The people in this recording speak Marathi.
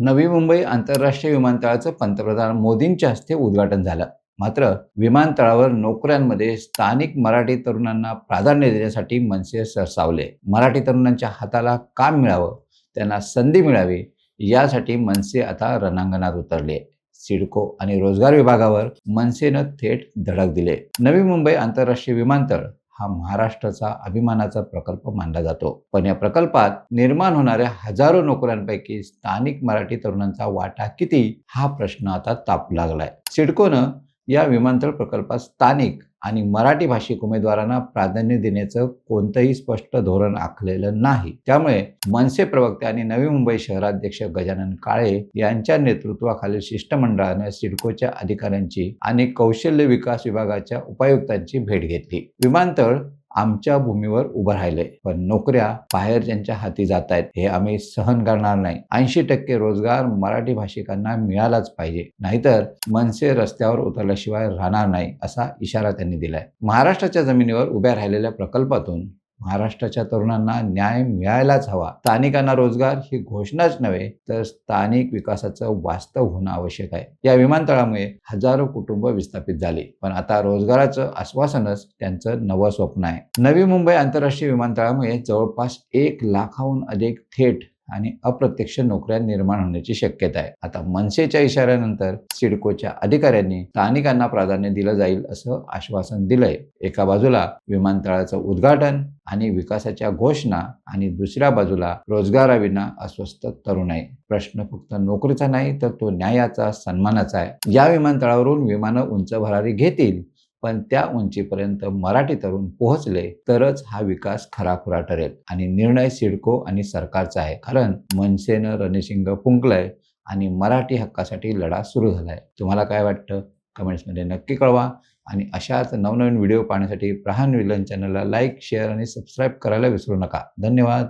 नवी मुंबई आंतरराष्ट्रीय विमानतळाचं पंतप्रधान मोदींच्या हस्ते उद्घाटन झालं. मात्र विमानतळावर नोकऱ्यांमध्ये स्थानिक मराठी तरुणांना प्राधान्य देण्यासाठी मनसे सरसावले. मराठी तरुणांच्या हाताला काम मिळावं त्यांना संधी मिळावी यासाठी मनसे आता रणांगणात उतरले. सिडको आणि रोजगार विभागावर मनसेनं थेट धडक दिले. नवी मुंबई आंतरराष्ट्रीय विमानतळ हा महाराष्ट्राचा अभिमानाचा प्रकल्प मानला जातो. पण या प्रकल्पात निर्माण होणाऱ्या हजारो नोकऱ्यांपैकी स्थानिक मराठी तरुणांचा वाटा किती हा प्रश्न आता तापू लागलाय. सिडकोनं या विमानतळ प्रकल्पात स्थानिक आणि मराठी भाषिक उमेदवारांना प्राधान्य देण्याचं कोणतंही स्पष्ट धोरण आखलेलं नाही. त्यामुळे मनसे प्रवक्ते आणि नवी मुंबई शहराध्यक्ष गजानन काळे यांच्या नेतृत्वाखालील शिष्टमंडळानं सिडकोच्या अधिकाऱ्यांची आणि कौशल्य विकास विभागाच्या उपायुक्तांची भेट घेतली. विमानतळ आमच्या भूमीवर उभं राहिलंय पण नोकऱ्या बाहेर ज्यांच्या हाती जात आहेत हे आम्ही सहन करणार नाही. ऐंशी टक्के रोजगार मराठी भाषिकांना मिळालाच पाहिजे. नाहीतर मनसे रस्त्यावर उतरल्याशिवाय राहणार नाही असा इशारा त्यांनी दिलाय. महाराष्ट्राच्या जमिनीवर उभ्या राहिलेल्या प्रकल्पातून महाराष्ट्राच्या तरुणांना न्याय मिळायलाच हवा. स्थानिकांना रोजगार ही घोषणाच नव्हे तर स्थानिक विकासाचं वास्तव होणं आवश्यक आहे. या विमानतळामुळे हजारो कुटुंब विस्थापित झाली पण आता रोजगाराचं आश्वासनच त्यांचं नवं स्वप्न आहे. नवी मुंबई आंतरराष्ट्रीय विमानतळामुळे जवळपास एक लाखाहून अधिक थेट आणि अप्रत्यक्ष नोकऱ्या निर्माण होण्याची शक्यता आहे. आता मनसेच्या इशाऱ्यानंतर सिडकोच्या अधिकाऱ्यांनी स्थानिकांना प्राधान्य दिलं जाईल असं आश्वासन दिलंय. एका बाजूला विमानतळाचं उद्घाटन आणि विकासाच्या घोषणा आणि दुसऱ्या बाजूला रोजगाराविना अस्वस्थ तरुण आहे. प्रश्न फक्त नोकरीचा नाही तर तो न्यायाचा सन्मानाचा आहे. या विमानतळावरून विमानं उंच भरारी घेतील पण त्या उंचीपर्यंत मराठी तरुण पोहोचले तरच हा विकास खराखुरा ठरेल. आणि निर्णय सिडको आणि सरकारचा आहे. कारण मनसेनं रणशिंग फुंकलंय आणि मराठी हक्कासाठी लढा सुरू झालाय. तुम्हाला काय वाटतं? कमेंट्समध्ये नक्की कळवा. आणि अशाच नवनवीन व्हिडिओ पाहण्यासाठी प्रहान विलन चॅनलला लाईक शेअर आणि सबस्क्राईब करायला विसरू नका. धन्यवाद.